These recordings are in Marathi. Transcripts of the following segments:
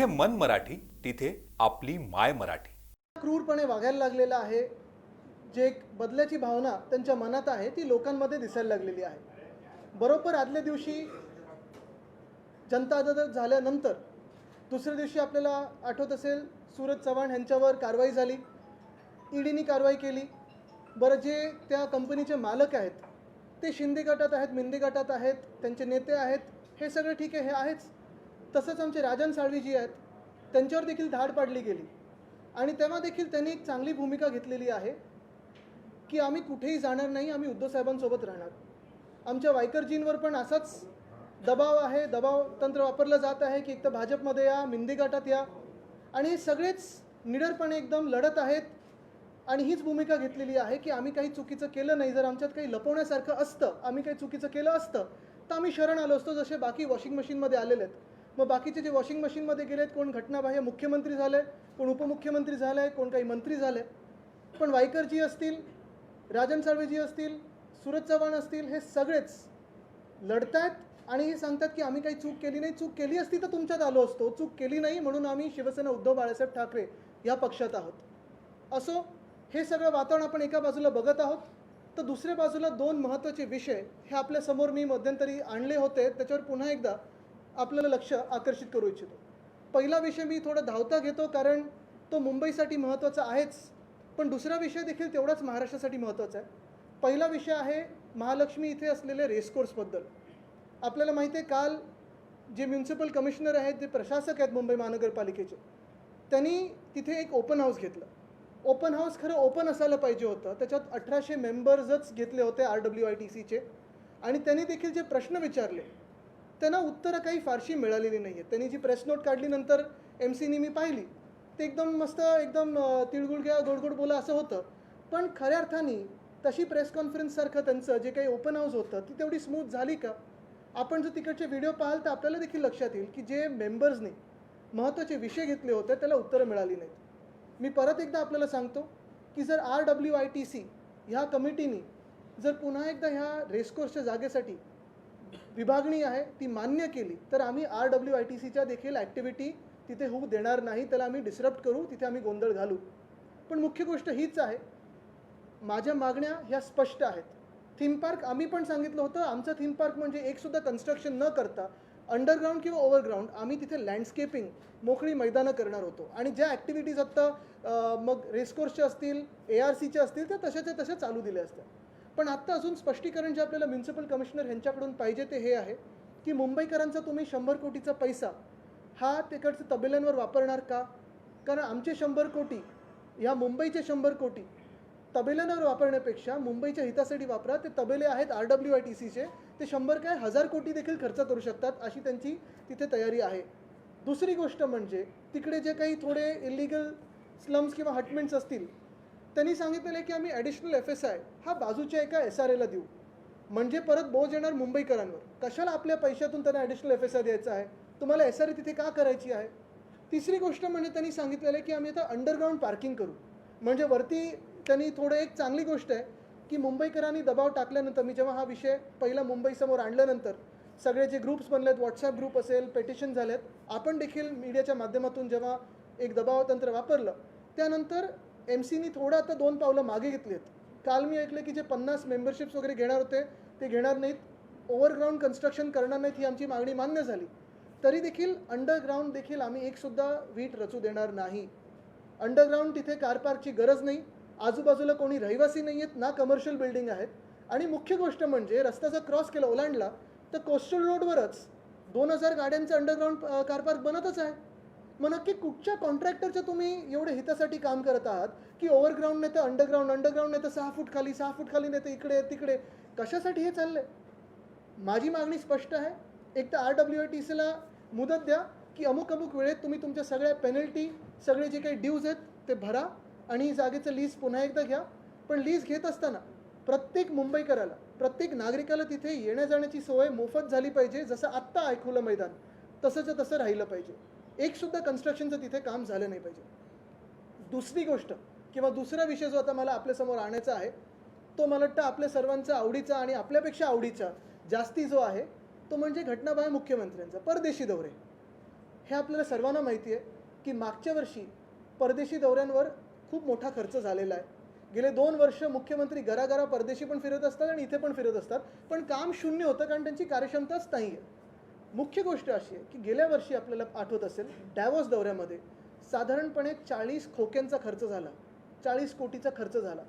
जिथे मन मराठी तिथे आपली माय मराठी. क्रूरपणे वागायला लागलेला आहे. जे एक बदल्याची भावना त्यांच्या मनात आहे ती लोकांमध्ये दिसायला लागलेली आहे. बरोबर आदल्या दिवशी जनता अदालत झाल्यानंतर दुसऱ्या दिवशी आपल्याला आठवत असेल सूरज चव्हाण यांच्यावर कारवाई झाली. ईडीनी कारवाई केली. बरं जे त्या कंपनीचे मालक आहेत ते शिंदे गटात आहेत मिंदे गटात आहेत त्यांचे नेते आहेत हे सगळं ठीक आहे हे आहेच. तसंच आमचे राजन साळवी जी आहेत त्यांच्यावर देखील धाड पाडली गेली. आणि तेव्हा देखील त्यांनी एक चांगली भूमिका घेतलेली आहे की आम्ही कुठेही जाणार नाही आम्ही उद्धव साहेबांसोबत राहणार. आमच्या वायकरजींवर पण असाच दबाव आहे दबाव तंत्र वापरलं जात आहे की एक तर भाजपमध्ये या मिंदी गटात या. आणि हे सगळेच निडरपणे एकदम लढत आहेत. आणि हीच भूमिका घेतलेली आहे की आम्ही काही चुकीचं केलं नाही जर आमच्यात काही लपवण्यासारखं असतं आम्ही काही चुकीचं केलं असतं तर आम्ही शरण आलो असतो जसे बाकी वॉशिंग मशीनमध्ये आलेले आहेत. मग बाकीचे जे वॉशिंग मशीनमध्ये गेलेत कोण घटनाबाह्य मुख्यमंत्री झाले कोण उपमुख्यमंत्री झाले कोण काही मंत्री झाले पण वायकरजी असतील राजन साळवेजी असतील सूरज चव्हाण असतील हे सगळेच लढतायत आणि हे सांगतात की आम्ही काही चूक केली नाही. चूक केली असती तर तुमच्यात आलो असतो. चूक केली नाही म्हणून आम्ही शिवसेना उद्धव बाळासाहेब ठाकरे या पक्षात आहोत. असो हे सगळं वातावरण आपण एका बाजूला बघत आहोत तर दुसऱ्या बाजूला दोन महत्त्वाचे विषय हे आपल्यासमोर मी मध्यंतरी आणले होते. त्याच्यावर पुन्हा एकदा आपल्याला लक्ष आकर्षित करू इच्छितो. पहिला विषय मी थोडा धावता घेतो कारण तो मुंबईसाठी महत्त्वाचा आहेच. पण दुसरा विषय देखील तेवढाच महाराष्ट्रासाठी महत्त्वाचा आहे. पहिला विषय आहे महालक्ष्मी इथे असलेले रेसकोर्सबद्दल आपल्याला माहिती आहे काल जे म्युन्सिपल कमिशनर आहेत जे प्रशासक आहेत मुंबई महानगरपालिकेचे त्यांनी तिथे एक ओपन हाऊस घेतलं. ओपन हाऊस खरं ओपन असायला पाहिजे होतं. त्याच्यात अठराशे मेंबर्सच घेतले होते आर डब्ल्यू आय टी सीचे आणि त्यांनी देखील जे प्रश्न विचारले त्यांना उत्तरं काही फारशी मिळालेली नाही आहेत त्यांनी जी प्रेस नोट काढली नंतर एम सीनी मी पाहिली. ते एकदम मस्त एकदम तिळगुळ घ्या गोडगोड बोला असं होतं. पण खऱ्या अर्थाने तशी प्रेस कॉन्फरन्ससारखं त्यांचं जे काही ओपन हाऊस होतं ती तेवढी स्मूथ झाली का? आपण जर तिकडचे व्हिडिओ पाहाल तर आपल्याला देखील लक्षात येईल की जे मेंबर्सनी महत्त्वाचे विषय घेतले होते त्याला उत्तरं मिळाली नाहीत. मी परत एकदा आपल्याला सांगतो की जर R W I T C ह्या कमिटीनी जर पुन्हा एकदा ह्या रेसकोर्सच्या जागेसाठी विभागणी आहे ती मान्य केली तर आम्ही आर डब्ल्यू आय टी सीच्या देखील ॲक्टिव्हिटी तिथे होऊ देणार नाही त्याला आम्ही डिस्टर्ब करू तिथे आम्ही गोंधळ घालू. पण मुख्य गोष्ट हीच आहे माझ्या मागण्या ह्या स्पष्ट आहेत. थीम पार्क आम्ही पण सांगितलं होतं आमचं थीम पार्क म्हणजे एकसुद्धा कन्स्ट्रक्शन न करता अंडरग्राऊंड किंवा ओव्हरग्राऊंड आम्ही तिथे लँडस्केपिंग मोकळी मैदानं करणार होतो. आणि ज्या ॲक्टिव्हिटीज आत्ता मग रेसकोर्सच्या असतील ए आर सीच्या असतील त्या तशाच्या तशा चालू दिल्या असत्या. पण आत्ता अजून स्पष्टीकरण जे आपल्याला म्युन्सिपल कमिशनर ह्यांच्याकडून पाहिजे ते हे आहे की मुंबईकरांचा तुम्ही शंभर कोटीचा पैसा हा तिकडच्या तबेल्यांवर वापरणार का? कारण आमचे शंभर कोटी ह्या मुंबईचे शंभर कोटी तबेल्यांवर वापरण्यापेक्षा मुंबईच्या हितासाठी वापरा ते तबेले आहेत आर डब्ल्यू आय टी सीचे ते शंभर काय हजार कोटी देखील खर्च करू शकतात अशी त्यांची तिथे तयारी आहे. दुसरी गोष्ट म्हणजे तिकडे जे काही थोडे इलिगल स्लम्स किंवा हटमेंट्स असतील त्यांनी सांगितलेलं आहे की आम्ही ॲडिशनल एफ एस आय हा बाजूच्या एका एस आर एला देऊ. म्हणजे परत बोज येणार मुंबईकरांवर. कशाला आपल्या पैशातून त्यांना ॲडिशनल एफ एस आय द्यायचा आहे? तुम्हाला एस आर ए तिथे का करायची आहे? तिसरी गोष्ट म्हणजे त्यांनी सांगितलेलं आहे की आम्ही आता अंडरग्राऊंड पार्किंग करू. म्हणजे वरती त्यांनी थोडं एक चांगली गोष्ट आहे की मुंबईकरांनी दबाव टाकल्यानंतर मी जेव्हा हा विषय पहिला मुंबईसमोर आणल्यानंतर सगळे जे ग्रुप्स बनलेत व्हॉट्सॲप ग्रुप असेल पेटिशन झालेत आपण देखील मीडियाच्या माध्यमातून जेव्हा एक दबाव तंत्र वापरलं त्यानंतर एम सीनी थोडं आता दोन पावलं मागे घेतलेत. आहेत काल मी ऐकलं की जे पन्नास मेंबरशिप्स वगैरे घेणार होते ते घेणार नाहीत. ओव्हरग्राऊंड कन्स्ट्रक्शन करणार नाहीत ही आमची मागणी मान्य झाली. तरी देखील अंडरग्राऊंड देखील आम्ही एकसुद्धा वीट रचू देणार नाही. अंडरग्राऊंड तिथे कार पार्कची गरज नाही. आजूबाजूला कोणी रहिवासी नाही आहेत ना कमर्शियल बिल्डिंग आहेत. आणि मुख्य गोष्ट म्हणजे रस्ता जर क्रॉस केला ओलांडला तर कोस्टल रोडवरच दोन हजार गाड्यांचं अंडरग्राऊंड कार पार्क बनतच आहे. मग नक्की कुठच्या कॉन्ट्रॅक्टरच्या तुम्ही एवढे हितासाठी काम करत आहात की ओव्हरग्राऊंड नाही तर अंडरग्राऊंड अंडरग्राऊंड नाही तर सहा फूट खाली सहा फूट खाली नाही तर इकडे तिकडे. कशासाठी हे चाललंय? माझी मागणी स्पष्ट आहे. एक तर आर डब्ल्यू आय टी सीला मुदत द्या की अमुक अमुक वेळेत तुम्ही तुमच्या सगळ्या पेनल्टी सगळे जे काही ड्यूज आहेत ते भरा आणि जागेचं लीज पुन्हा एकदा घ्या. पण लीज घेत असताना प्रत्येक मुंबईकराला प्रत्येक नागरिकाला तिथे येण्या जाण्याची सोय मोफत झाली पाहिजे जसं आत्ता ऐकवलं मैदान. तसंच तसं राहिलं पाहिजे. एकसुद्धा कन्स्ट्रक्शनचं तिथे काम झालं नाही पाहिजे. दुसरी गोष्ट किंवा दुसरा विषय जो आता मला आपल्यासमोर आणायचा आहे तो मला वाटतं आपल्या सर्वांचा आवडीचा आणि आपल्यापेक्षा आवडीचा जास्ती जो आहे तो म्हणजे घटनाबाह्य मुख्यमंत्र्यांचा परदेशी दौरे. हे आपल्याला सर्वांना माहिती आहे की मागच्या वर्षी परदेशी दौऱ्यांवर खूप मोठा खर्च झालेला आहे. गेले दोन वर्ष मुख्यमंत्री घराघरा परदेशी पण फिरत असतात आणि इथे पण फिरत असतात पण काम शून्य होतं कारण त्यांची कार्यक्षमताच नाही आहे मुख्य गोष्ट अशी आहे की गेल्या वर्षी आपल्याला आठवत असेल डॅवॉस दौऱ्यामध्ये साधारणपणे चाळीस खोक्यांचा खर्च झाला. चाळीस कोटीचा खर्च झाला.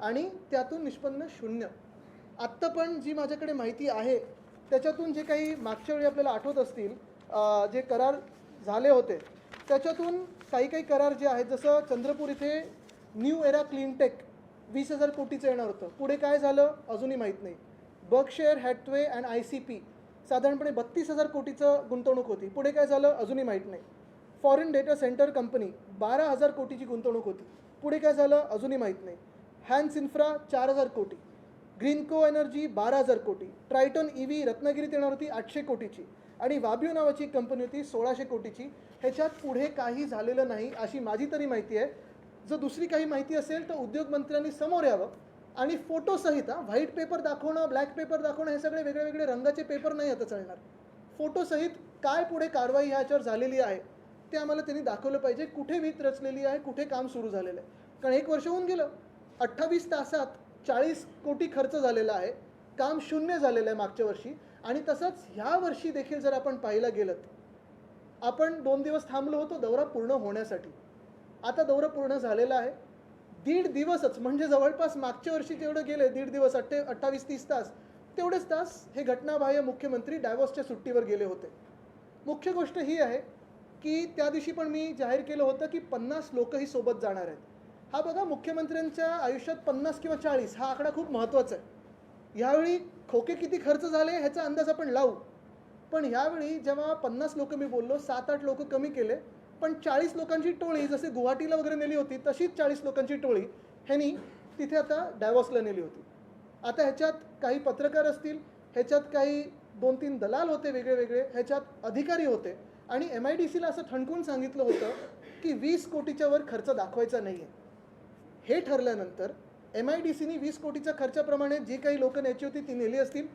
आणि त्यातून निष्पन्न शून्य. आत्ता पण जी माझ्याकडे माहिती आहे त्याच्यातून जे काही मागच्या वेळी आपल्याला आठवत असतील जे करार झाले होते त्याच्यातून काही काही करार जे आहेत जसं चंद्रपूर इथे न्यू एरा क्लीनटेक वीस हजार कोटीचं येणार होतं. पुढे काय झालं? अजूनही माहीत नाही. Berkshire Hathaway and I C P साधारणपणे बत्तीस हजार कोटीचं गुंतवणूक होती. पुढे काय झालं? अजूनही माहीत नाही. फॉरेन डेटा सेंटर कंपनी बारा हजार कोटीची गुंतवणूक होती. पुढे काय झालं? अजूनही माहीत नाही. हॅन्स इन्फ्रा चार हजार कोटी. ग्रीनको एनर्जी बारा हजार कोटी. ट्रायटन ई व्ही रत्नागिरीत येणार होती आठशे कोटीची. आणि वाबिओ नावाची एक कंपनी होती सोळाशे कोटीची. ह्याच्यात पुढे काही झालेलं नाही अशी माझी तरी माहिती आहे. जर दुसरी काही माहिती असेल तर उद्योगमंत्र्यांनी समोर यावं. आणि फोटोसहित हा व्हाईट पेपर दाखवणं ब्लॅक पेपर दाखवणं हे सगळे वेगळे वेगळे रंगाचे पेपर नाही आता चालणार. फोटोसहित काय पुढे कारवाई ह्याच्यावर झालेली आहे ते आम्हाला त्यांनी दाखवलं पाहिजे. कुठे वीत रचलेली आहे कुठे काम सुरू झालेलं आहे. कारण एक वर्ष होऊन गेलं. अठ्ठावीस तासात चाळीस कोटी खर्च झालेला आहे. काम शून्य झालेलं आहे मागच्या वर्षी. आणि तसंच ह्या वर्षी देखील जर आपण पाहायला गेलं आपण दोन दिवस थांबलो होतो दौरा पूर्ण होण्यासाठी. आता दौरा पूर्ण झालेला आहे. दीड दिवसच म्हणजे जवळपास मागच्या वर्षी जेवढं गेले दीड दिवस अठ्ठे अठ्ठावीस तीस तास. तेवढेच तास हे घटनाबाह्य मुख्यमंत्री डायवॉसच्या सुट्टीवर गेले होते. मुख्य गोष्ट ही आहे की त्या दिवशी पण मी जाहीर केलं होतं की पन्नास लोकही सोबत जाणार आहेत. हा बघा मुख्यमंत्र्यांच्या आयुष्यात पन्नास किंवा चाळीस हा आकडा खूप महत्त्वाचा आहे. यावेळी खोके किती खर्च झाले ह्याचा अंदाज आपण लावू. पण ह्यावेळी जेव्हा पन्नास लोक मी बोललो सात आठ लोक कमी केले पण चाळीस लोकांची टोळी जसे गुवाहाटीला वगैरे नेली होती तशीच चाळीस लोकांची टोळी ह्यांनी तिथे आता डायवॉसला नेली होती. आता ह्याच्यात काही पत्रकार असतील ह्याच्यात काही दोन तीन दलाल होते वेगळे वेगळे ह्याच्यात अधिकारी होते. आणि एम आय डी सीला असं ठणकून सांगितलं होतं की वीस कोटीच्या वर खर्च दाखवायचा नाही आहे हे ठरल्यानंतर एम आय डी सीनी वीस कोटीच्या खर्चाप्रमाणे जी काही लोक न्यायची होती ती नेली असतील.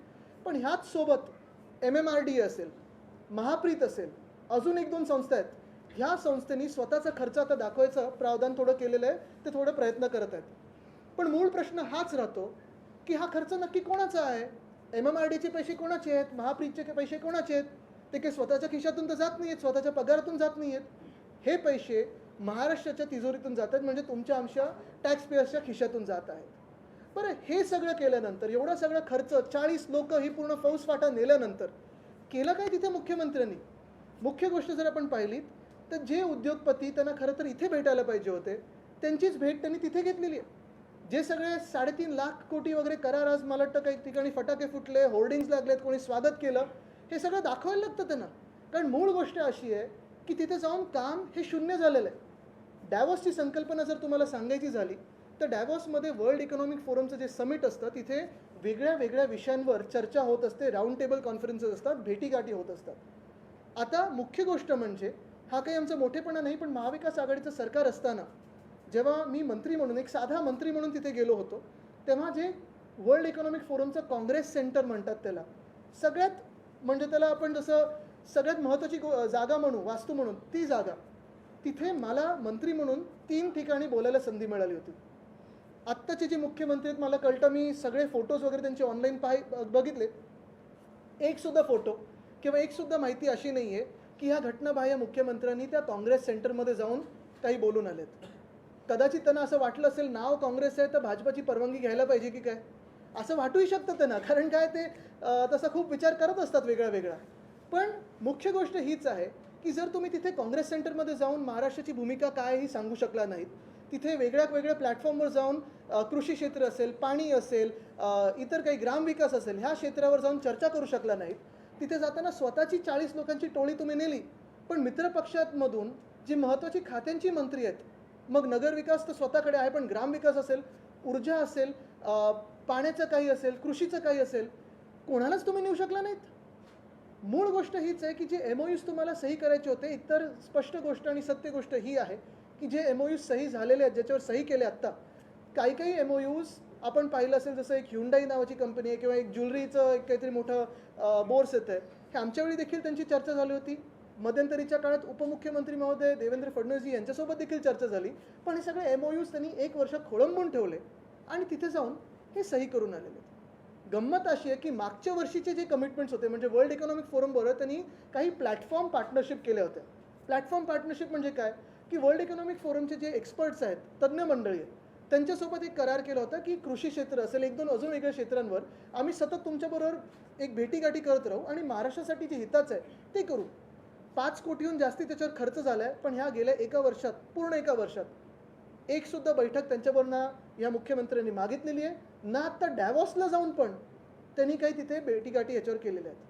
पण ह्याच सोबत एम एम आर डी असेल महाप्रीत असेल अजून एक दोन संस्था आहेत. ह्या संस्थेनी स्वतःचा खर्च आता दाखवायचं प्रावधान थोडं केलेलं आहे ते थोडं प्रयत्न करत आहेत. पण मूळ प्रश्न हाच राहतो की हा खर्च नक्की कोणाचा आहे? एम एम आर डीचे पैसे कोणाचे आहेत? महाप्रीतचे पैसे कोणाचे आहेत? ते काही स्वतःच्या खिशातून तर जात नाही आहेत स्वतःच्या पगारातून जात नाही आहेत हे पैसे महाराष्ट्राच्या तिजोरीतून जात आहेत म्हणजे तुमच्या आमच्या टॅक्स पेयर्सच्या खिशातून जात आहेत. बरं हे सगळं केल्यानंतर एवढा सगळा खर्च चाळीस लोक ही पूर्ण फौजफाटा नेल्यानंतर केलं काय तिथे मुख्यमंत्र्यांनी? मुख्य गोष्ट जर आपण पाहिलीत तर जे उद्योगपती त्यांना खरं तर इथे भेटायला पाहिजे होते त्यांचीच भेट त्यांनी तिथे घेतलेली आहे. जे सगळे साडेतीन लाख कोटी वगैरे करार आज मला वाटतं काही ठिकाणी फटाके फुटले होर्डिंग्स लागलेत कोणी स्वागत केलं हे सगळं दाखवायला लागतं त्यांना. कारण मूळ गोष्ट अशी आहे की तिथे जाऊन काम हे शून्य झालेलं आहे. डॅवॉसची संकल्पना जर तुम्हाला सांगायची झाली तर डॅवॉसमध्ये वर्ल्ड इकॉनॉमिक फोरमचं जे समिट असतं तिथे वेगळ्या वेगळ्या विषयांवर चर्चा होत असते राऊंड टेबल कॉन्फरन्सेस असतात भेटीगाठी होत असतात. आता मुख्य गोष्ट म्हणजे हा काही आमचा मोठेपणा नाही पण महाविकास आघाडीचं सरकार असताना जेव्हा मी मंत्री म्हणून एक साधा मंत्री म्हणून तिथे गेलो होतो तेव्हा जे वर्ल्ड इकॉनॉमिक फोरमचं काँग्रेस सेंटर म्हणतात त्याला सगळ्यात म्हणजे त्याला आपण जसं सगळ्यात महत्त्वाची गो जागा म्हणू वास्तू म्हणून ती जागा तिथे मला मंत्री म्हणून तीन ठिकाणी बोलायला संधी मिळाली होती. आत्ताचे जे मुख्यमंत्री आहेत मला कळतं मी सगळे फोटोज वगैरे त्यांचे ऑनलाईन पाहि बघितले. एकसुद्धा फोटो किंवा एकसुद्धा माहिती अशी नाही आहे की ह्या घटनाबाह्य मुख्यमंत्र्यांनी त्या काँग्रेस सेंटरमध्ये जाऊन काही बोलून आलेत. कदाचित त्यांना असं वाटलं असेल नाव काँग्रेस आहे तर भाजपाची परवानगी घ्यायला पाहिजे की काय? असं वाटूही शकतं त्यांना कारण काय ते तसा खूप विचार करत असतात वेगळा वेगळा पण मुख्य गोष्ट हीच आहे की जर तुम्ही तिथे काँग्रेस सेंटरमध्ये जाऊन महाराष्ट्राची भूमिका काय ही सांगू शकला नाहीत तिथे वेगळ्या वेगळ्या प्लॅटफॉर्मवर जाऊन कृषी क्षेत्र असेल पाणी असेल इतर काही ग्रामविकास असेल ह्या क्षेत्रावर जाऊन चर्चा करू शकला नाहीत. तिथे जाताना स्वतःची चाळीस लोकांची टोळी तुम्ही नेली पण मित्रपक्षांमधून जी महत्त्वाची खात्यांची मंत्री आहेत मग नगरविकास तर स्वतःकडे आहे पण ग्रामविकास असेल ऊर्जा असेल पाण्याचं काही असेल कृषीचं काही असेल कोणालाच तुम्ही नेऊ शकला नाहीत? मूळ गोष्ट हीच आहे की जे एम ओयूज तुम्हाला सही करायचे होते इतर स्पष्ट गोष्ट आणि सत्य गोष्ट ही आहे की जे एम ओयूज सही झालेले आहेत ज्याच्यावर सही केले आत्ता काही काही एम ओयूज आपण पाहिलं असेल जसं एक ह्युंडाई नावाची कंपनी आहे किंवा एक ज्वेलरीचं एक काहीतरी मोठं बोर्स येतं आहे हे आमच्या वेळी देखील त्यांची चर्चा झाली होती. मध्यंतरीच्या काळात उपमुख्यमंत्री महोदय देवेंद्र फडणवीसजी यांच्यासोबत देखील चर्चा झाली. पण हे सगळे एम ओ यूज त्यांनी एक वर्ष खोळंबून ठेवले आणि तिथे जाऊन हे सही करून आलेले गंमत अशी आहे की मागच्या वर्षीचे जे कमिटमेंट्स होते म्हणजे वर्ल्ड इकॉनॉमिक फोरम बरोबर त्यांनी काही प्लॅटफॉर्म पार्टनरशिप केल्या होत्या. प्लॅटफॉर्म पार्टनरशिप म्हणजे काय? की वर्ल्ड इकॉनॉमिक फोरमचे जे एक्सपर्ट्स आहेत तज्ज्ञ मंडळी आहेत त्यांच्यासोबत एक करार केला होता की कृषी क्षेत्र असेल एक दोन अजून वेगळ्या क्षेत्रांवर आम्ही सतत तुमच्याबरोबर एक भेटीगाठी करत राहू आणि महाराष्ट्रासाठी जे हिताचं आहे ते करू. पाच कोटीहून जास्ती त्याच्यावर खर्च झाला आहे पण ह्या गेल्या एका वर्षात पूर्ण एका वर्षात एकसुद्धा बैठक त्यांच्याबरोबर ना या मुख्यमंत्र्यांनी मागितलेली आहे. ना आत्ता डॅवॉसला जाऊन पण त्यांनी काही तिथे भेटीगाठी याच्यावर केलेल्या आहेत.